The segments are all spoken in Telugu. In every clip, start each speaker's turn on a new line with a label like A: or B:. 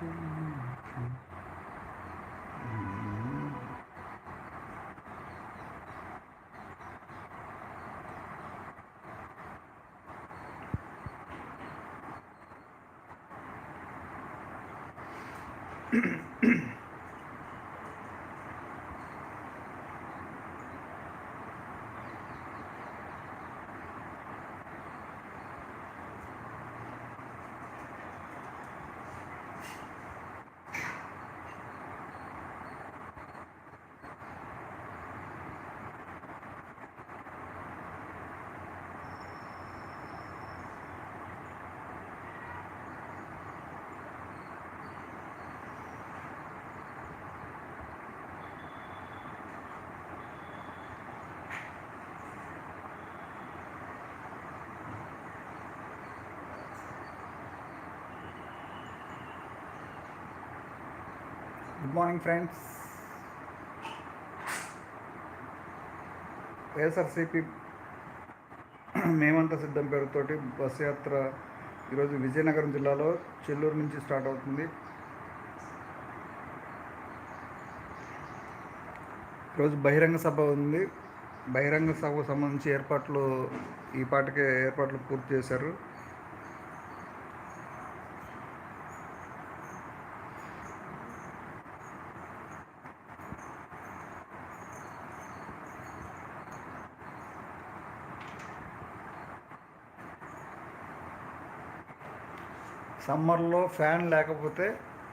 A: mm good morning friends YSRCP Memantha Siddham పేరుతోటి బస్ యాత్ర ఈరోజు విజయనగరం జిల్లాలో చెల్లూరు నుంచి స్టార్ట్ అవుతుంది. ఈరోజు బహిరంగ సభ ఉంది. బహిరంగ సభకు సంబంధించి ఏర్పాట్లు ఈ పాటికే ఏర్పాట్లు పూర్తి చేశారు. సమ్మర్లో ఫ్యాన్ లేకపోతే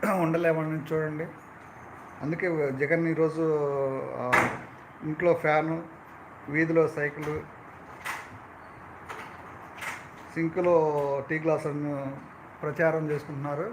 A: ఉండలేమని చూడండి. అందుకే జగన్ ఈరోజు ఇంట్లో ఫ్యాను వీధిలో సైకిల్ సింక్లో టీ గ్లాసులను ప్రచారం చేసుకుంటున్నారు.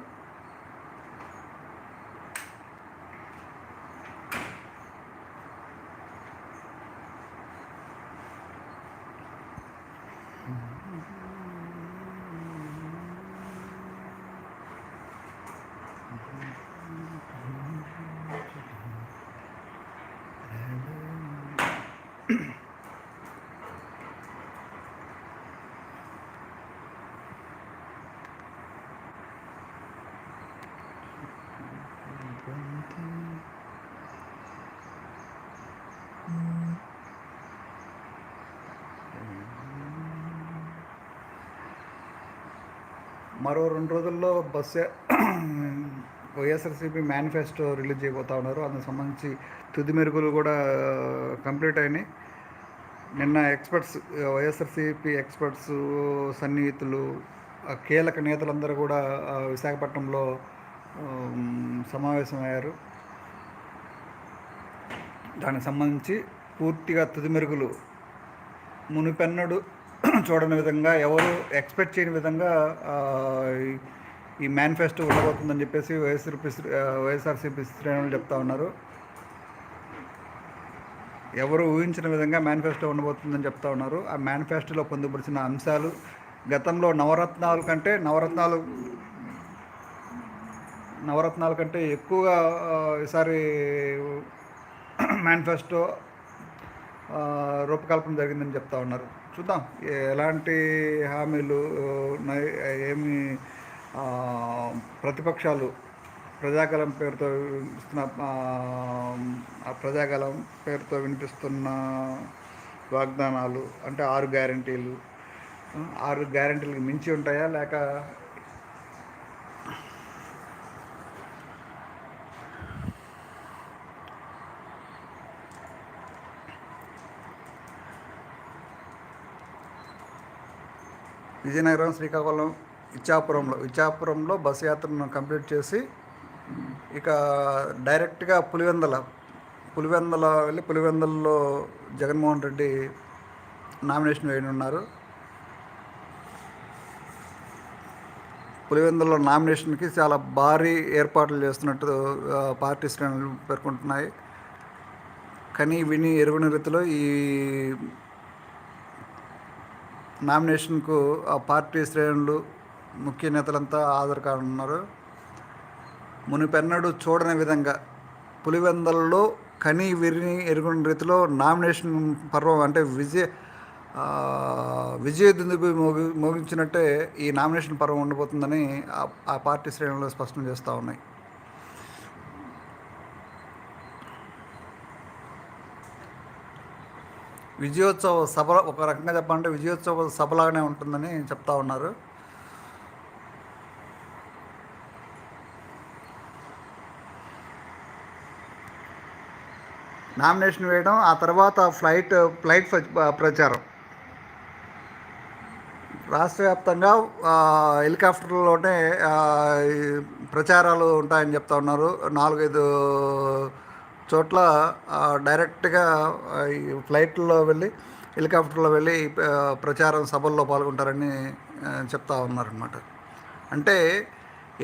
A: మరో రెండు రోజుల్లో బస్సు వైఎస్ఆర్సీపీ మేనిఫెస్టో రిలీజ్ చేయబోతా ఉన్నారు. అందుకు సంబంధించి తుది మెరుగులు కూడా కంప్లీట్ అయినాయి. నిన్న ఎక్స్పర్ట్స్ వైఎస్ఆర్సీపీ ఎక్స్పర్ట్స్ సన్నిహితులు కీలక నేతలందరూ కూడా విశాఖపట్నంలో సమావేశమయ్యారు. దానికి సంబంధించి పూర్తిగా తుది మెరుగులు. మునిపెన్నడు చూడని విధంగా ఎవరు ఎక్స్పెక్ట్ చేయని విధంగా ఈ- ఈ మేనిఫెస్టో ఉండబోతుందని చెప్పేసి వైఎస్ఆర్పి వైఎస్ఆర్సీపీ శ్రేణులు చెప్తా ఉన్నారు. ఎవరు ఊహించిన విధంగా మేనిఫెస్టో ఉండబోతుందని చెప్తా ఉన్నారు. ఆ మేనిఫెస్టోలో పొందుపరిచిన అంశాలు గతంలో నవరత్నాలు కంటే నవరత్నాలు నవరత్నాల కంటే ఎక్కువగా ఈసారి మేనిఫెస్టో రూపకల్పన జరిగిందని చెప్తా ఉన్నారు. చూద్దాం. ఎలాంటి హామీలు ఏమి ప్రతిపక్షాలు ప్రజాగలం పేరుతో ఇస్తున్న ఆ, పేరుతో వినిపిస్తున్న వాగ్దానాలు అంటే ఆరు గ్యారంటీలు ఆరు గ్యారంటీలకు మించి ఉంటాయా? లేక విజయనగరం శ్రీకాకుళం ఇచ్చాపురంలో ఇచ్చాపురంలో బస్ యాత్రను కంప్లీట్ చేసి ఇక డైరెక్ట్గా పులివెందల పులివెందల వెళ్ళి పులివెందలలో జగన్మోహన్ రెడ్డి నామినేషన్ వేయనున్నారు పులివెందులో నామినేషన్కి చాలా భారీ ఏర్పాట్లు చేస్తున్నట్టు పార్టీ శ్రేణులు పేర్కొంటున్నాయి. కానీ విని ఎరుగని రీతిలో ఈ నామినేషన్కు ఆ పార్టీ శ్రేణులు ముఖ్య నేతలంతా హాజరు కానున్నారు. మునిపెన్నడు చూడని విధంగా పులివెందల్లో కని విరిని ఎరుగుని రీతిలో నామినేషన్ పర్వం అంటే విజయ విజయ దుందుబి మోగి మోగించినట్టే ఈ నామినేషన్ పర్వం ఉండబోతుందని ఆ- ఆ పార్టీ శ్రేణులు స్పష్టం చేస్తూ ఉన్నాయి. విజయోత్సవ సభ ఒక రకంగా చెప్పాలంటే విజయోత్సవ సభలాగానే ఉంటుందని చెప్తా ఉన్నారు. నామినేషన్ వేయడం ఆ తర్వాత ఫ్లైట్ ఫ్లైట్ ప్రచారం. రాష్ట్ర వ్యాప్తంగా హెలికాప్టర్లోనే ప్రచారాలు ఉంటాయని చెప్తా ఉన్నారు. నాలుగైదు చోట్ల డైరెక్ట్గా ఈ ఫ్లైట్లో వెళ్ళి హెలికాప్టర్లో వెళ్ళి ప్రచారం సభల్లో పాల్గొంటారని చెప్తా ఉన్నారనమాట అంటే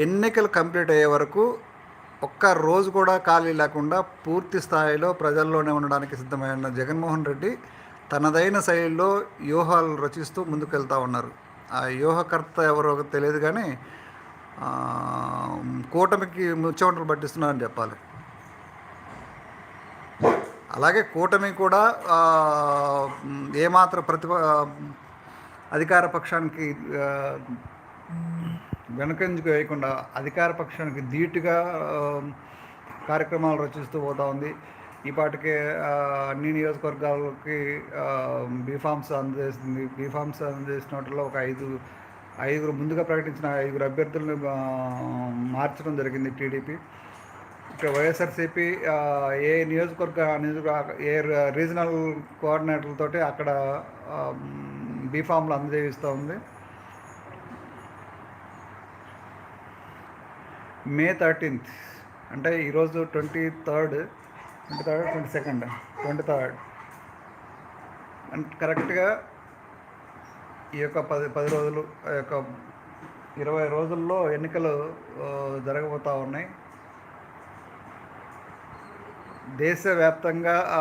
A: ఎన్నికలు కంప్లీట్ అయ్యే వరకు ఒక్క రోజు కూడా ఖాళీ లేకుండా పూర్తి స్థాయిలో ప్రజల్లోనే ఉండడానికి సిద్ధమైన జగన్మోహన్ రెడ్డి తనదైన శైలిలో వ్యూహాలు రచిస్తూ ముందుకెళ్తా ఉన్నారు. ఆ వ్యూహకర్త ఎవరో తెలియదు కానీ కూటమికి ముచ్చమటలు పట్టిస్తున్నారని చెప్పాలి. అలాగే కూటమి కూడా ఏమాత్రం ప్రతిభ అధికార పక్షానికి వెనకంజుకు వేయకుండా అధికార పక్షానికి ధీటుగా కార్యక్రమాలు రచిస్తూ పోతా ఉంది. ఈ పాటికే అన్ని నియోజకవర్గాలకి బీఫామ్స్ అందజేస్తుంది బీఫామ్స్ అందజేసిన వాటిలో ఒక ఐదు ఐదుగురు ముందుగా ప్రకటించిన ఐదుగురు అభ్యర్థులను మార్చడం జరిగింది టీడీపీ. ఇక్కడ వైఎస్ఆర్సీపీ ఏ నియోజకవర్గ నియోజకవర్గ ఏ రీజనల్ కోఆర్డినేటర్లతో అక్కడ బీఫామ్లు అందజేయిస్తూ ఉంది. మే థర్టీన్త్ అంటే ఈరోజు twenty third twenty third twenty second twenty third. అంటే కరెక్ట్గా ఈ యొక్క పది పది రోజులు ఆ యొక్క ఇరవై రోజుల్లో ఎన్నికలు జరగబోతూ ఉన్నాయి. దేశవ్యాప్తంగా ఆ,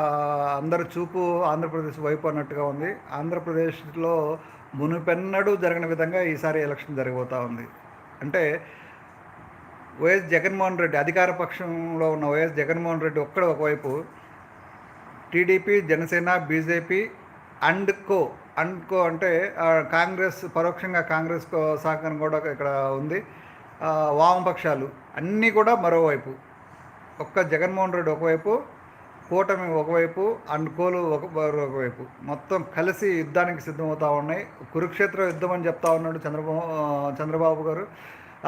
A: అందరి చూపు ఆంధ్రప్రదేశ్ వైపు అన్నట్టుగా ఉంది. ఆంధ్రప్రదేశ్లో మునుపెన్నడూ జరగని విధంగా ఈసారి ఎలక్షన్ జరగబోతూ ఉంది. అంటే వైఎస్ జగన్మోహన్ రెడ్డి అధికార పక్షంలో ఉన్న వైఎస్ జగన్మోహన్ రెడ్డి ఒక్కడ ఒకవైపు TDP Janasena BJP and co and co అంటే కాంగ్రెస్ పరోక్షంగా కాంగ్రెస్ కో సహకారం కూడా ఇక్కడ ఉంది. వామపక్షాలు అన్నీ కూడా మరోవైపు. ఒక్క జగన్మోహన్ రెడ్డి ఒకవైపు కూటమి ఒకవైపు అండ్ కోలు ఒక ఒకవైపు. మొత్తం కలిసి యుద్ధానికి సిద్ధమవుతా ఉన్నాయి. కురుక్షేత్ర యుద్ధం అని చెప్తా ఉన్నాడు చంద్రబాబు చంద్రబాబు గారు.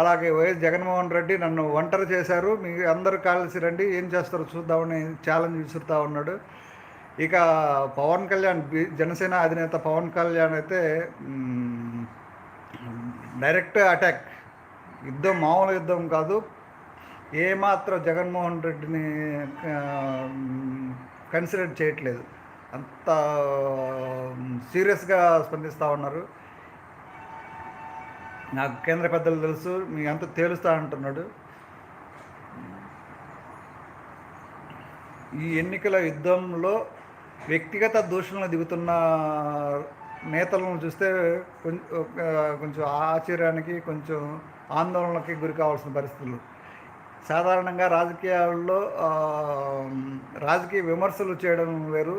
A: అలాగే వైఎస్ జగన్మోహన్ రెడ్డి నన్ను ఒంటరి చేశారు. మీ అందరూ కలిసి రండి. ఏం చేస్తారో చూద్దామని ఛాలెంజ్ విసురుతూ ఉన్నాడు. ఇక పవన్ కళ్యాణ్ జనసేన అధినేత పవన్ కళ్యాణ్ అయితే డైరెక్ట్ అటాక్ యుద్ధం మామూలు యుద్ధం కాదు. ఏమాత్రం జగన్మోహన్ రెడ్డిని కన్సిడర్ చేయట్లేదు. అంత సీరియస్గా స్పందిస్తూ ఉన్నారు. నాకు కేంద్ర పెద్దలు తెలుసు మీ అంత తేలుస్తా అంటున్నాడు. ఈ ఎన్నికల యుద్ధంలో వ్యక్తిగత దూషణలు దిగుతున్న నేతలను చూస్తే కొంచెం కొంచెం ఆశ్చర్యానికి కొంచెం ఆందోళనకి గురి కావాల్సిన పరిస్థితులు. సాధారణంగా రాజకీయాల్లో రాజకీయ విమర్శలు చేయడం వేరు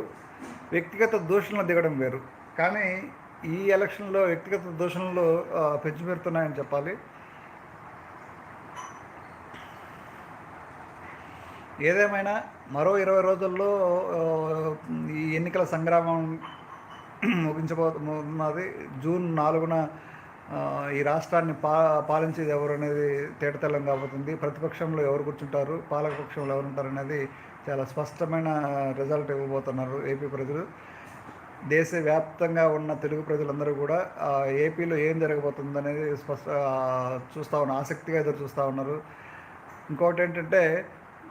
A: వ్యక్తిగత దూషణలు దిగడం వేరు. కానీ ఈ ఎలక్షన్లో వ్యక్తిగత దూషణలు ఆ, పెంచిపెడుతున్నాయని చెప్పాలి. ఏదేమైనా మరో ఇరవై రోజుల్లో ఈ ఎన్నికల సంగ్రామం ముగించబోతున్నది జూన్ నాలుగున ఈ రాష్ట్రాన్ని పా పాలించేది ఎవరు అనేది తేటతెల్లం కాబోతుంది ప్రతిపక్షంలో ఎవరు కూర్చుంటారు పాలకపక్షంలో ఎవరు ఉంటారు అనేది చాలా స్పష్టమైన రిజల్ట్ ఇవ్వబోతున్నారు ఏపీ ప్రజలు. దేశవ్యాప్తంగా ఉన్న తెలుగు ప్రజలందరూ కూడా ఏపీలో ఏం జరగబోతుంది అనేది స్పష్ట చూస్తూ ఉన్న ఆసక్తిగా ఎదురు చూస్తూ ఉన్నారు. ఇంకోటి ఏంటంటే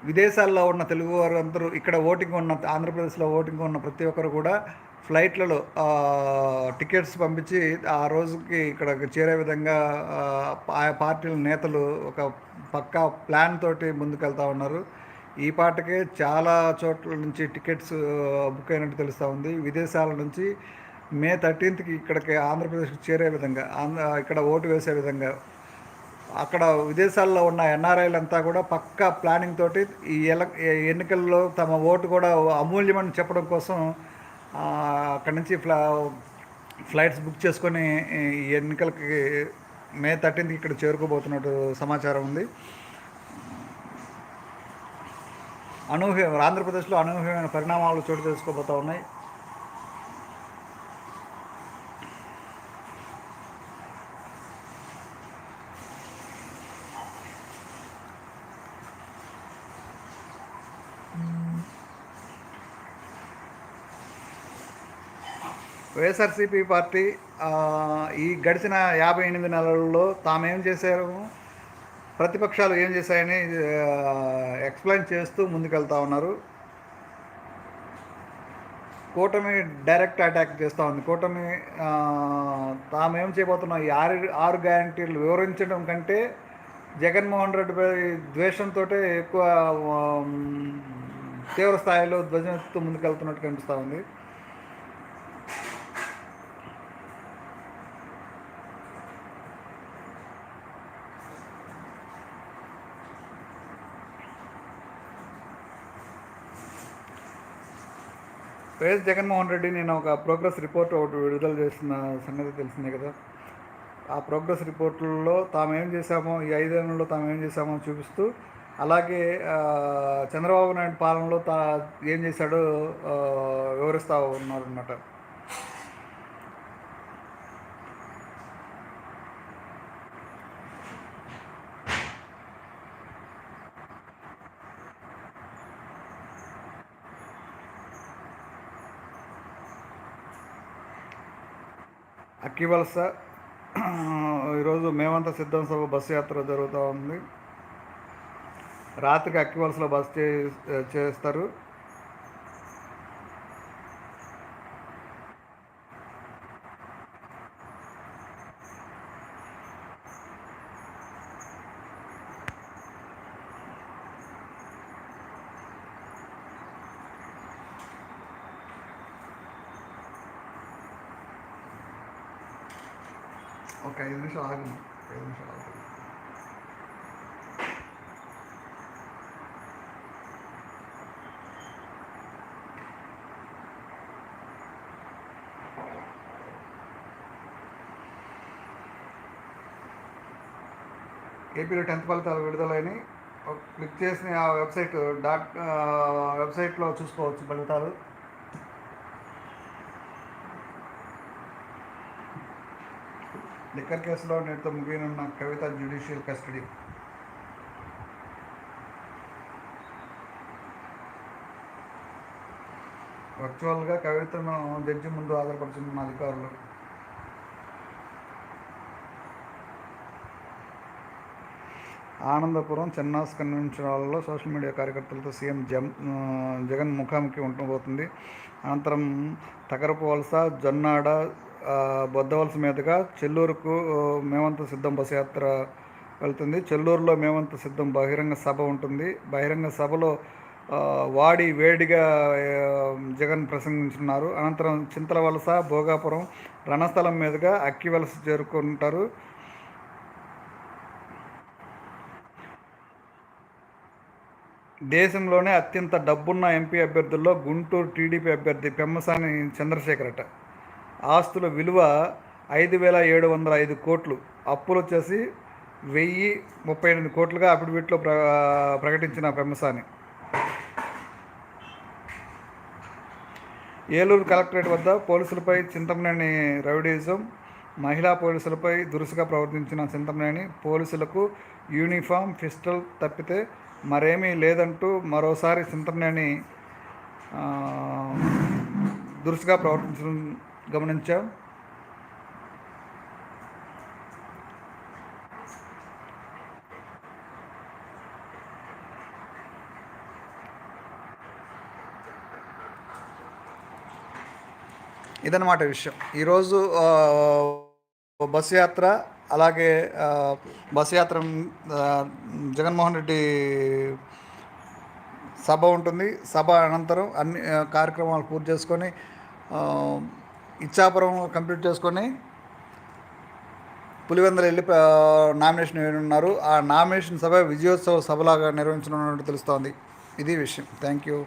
A: విదేశాల్లో ఉన్న తెలుగు వారు అందరూ ఇక్కడ ఓటింగ్ ఉన్న ఆంధ్రప్రదేశ్లో ఓటింగ్ ఉన్న ప్రతి ఒక్కరు కూడా ఫ్లైట్లలో టికెట్స్ పంపించి ఆ రోజుకి ఇక్కడ చేరే విధంగా ఆ, ఆయా పార్టీల నేతలు ఒక పక్కా ప్లాన్ తోటి ముందుకెళ్తా ఉన్నారు. ఈ పాటకే చాలా చోట్ల నుంచి టికెట్స్ బుక్ అయినట్టు తెలుస్తూ ఉంది. విదేశాల నుంచి మే థర్టీన్త్కి ఇక్కడికి ఆంధ్రప్రదేశ్కి చేరే విధంగా ఆంధ్ర ఇక్కడ ఓటు వేసే విధంగా అక్కడ విదేశాల్లో ఉన్న ఎన్ఆర్ఐలు అంతా కూడా పక్కా ప్లానింగ్ తోటి ఈ ఎల ఎన్నికల్లో తమ ఓటు కూడా అమూల్యమని చెప్పడం కోసం అక్కడి నుంచి ఫ్లా ఫ్లైట్స్ బుక్ చేసుకొని ఈ ఎన్నికలకి మే థర్టీన్త్కి ఇక్కడ చేరుకోబోతున్నట్టు సమాచారం ఉంది. అనూహ్య ఆంధ్రప్రదేశ్లో అనూహ్యమైన పరిణామాలు చోటు చేసుకోబోతూ ఉన్నాయి. వైఎస్ఆర్సీపీ పార్టీ ఈ గడిచిన యాభై ఎనిమిది నెలల్లో తామేం చేశారు? ప్రతిపక్షాలు ఏం చేశాయని ఎక్స్ప్లెయిన్ చేస్తూ ముందుకెళ్తా ఉన్నారు. కూటమి డైరెక్ట్ అటాక్ చేస్తూ ఉంది. కూటమి తామేం చేయబోతున్నాం? ఈ ఆరు ఆరు గ్యారంటీలు వివరించడం కంటే జగన్మోహన్ రెడ్డిపై ద్వేషంతో ఎక్కువ తీవ్ర స్థాయిలో ధ్వజమెత్తుతూ ముందుకెళ్తున్నట్టు కనిపిస్తూ ఉంది. వైఎస్ జగన్మోహన్ రెడ్డి నేను ఒక ప్రోగ్రెస్ రిపోర్ట్ ఒకటి విడుదల చేసిన సంగతి తెలిసిందే కదా. ఆ ప్రోగ్రెస్ రిపోర్టుల్లో తాము ఏం చేశామో ఈ ఐదేళ్ళలో తాము ఏం చేశామో చూపిస్తూ అలాగే చంద్రబాబు నాయుడు పాలనలో తా ఏం చేశాడో వివరిస్తూ ఉన్నారన్నమాట. అక్కివలస ఈరోజు మేమంతా సిద్ధం సభ బస్సు యాత్ర జరుగుతూ ఉంది. రాత్రికి అక్కివలసలో బస్ చే చేస్తారు. ఒక ఐదు నిమిషాలు ఆగి. ఐదు నిమిషాలు ఆగి. ఏపీలో టెన్త్ ఫలితాలు విడుదలైనవి క్లిక్ చేసిన ఆ వెబ్సైట్ డాట్ వెబ్సైట్లో చూసుకోవచ్చు ఫలితాలు. లిక్కర్ కేసులో నేటితో ముగియనున్న కవిత జ్యుడిషియల్ కస్టడీ. వర్చువల్గా కవితను జడ్జి ముందు ఆధారపడుతున్న అధికారులు. ఆనందపురం చెన్నాస్ కన్వెన్షన్ హాల్లో సోషల్ మీడియా కార్యకర్తలతో సీఎం జమ్ జగన్ ముఖాముఖి ఉండబోతుంది. అనంతరం తగరపు వలస జొన్నాడ బొద్దవలస మీదుగా చెల్లూరుకు మేమంత సిద్ధం బస్ యాత్ర వెళ్తుంది. చెల్లూరులో మేమంత సిద్ధం బహిరంగ సభ ఉంటుంది. బహిరంగ సభలో వాడి వేడిగా జగన్ ప్రసంగించున్నారు. అనంతరం చింతలవలస భోగాపురం రణస్థలం మీదుగా అక్కివలస చేరుకుంటారు. దేశంలోనే అత్యంత డబ్బున్న ఎంపీ అభ్యర్థుల్లో గుంటూరు టీడీపీ అభ్యర్థి పెమ్మసాని చంద్రశేఖరట. ఆస్తుల విలువ ఐదు వేల ఏడు వందల ఐదు కోట్లు. అప్పులు వచ్చేసి వెయ్యి ముప్పై ఎనిమిది కోట్లుగా అఫిడవిట్లో ప్ర ప్రకటించిన పెమ్మసాని ఏలూరు కలెక్టరేట్ వద్ద పోలీసులపై చింతమనేని రౌడీజం మహిళా పోలీసులపై దురుసుగా ప్రవర్తించిన చింతమనేని పోలీసులకు యూనిఫామ్ పిస్టల్ తప్పితే మరేమీ లేదంటూ మరోసారి చింతమనేని దురుసుగా ప్రవర్తించడం గమనించాం. ఇదన్నమాట విషయం. ఈరోజు బస్ బస్సు యాత్ర అలాగే బస్ బస్సు యాత్ర జగన్మోహన్ రెడ్డి సభ ఉంటుంది. సభ అనంతరం అన్ని కార్యక్రమాలు పూర్తి చేసుకొని ఇచ్చాపురం కంప్లీట్ చేసుకొని పులివెందల వెళ్ళి నామినేషన్ ఉన్నారు. ఆ నామినేషన్ సభ విజయోత్సవ సభలాగా నిర్వహించనున్నట్టు తెలుస్తోంది. ఇది విషయం. Thank you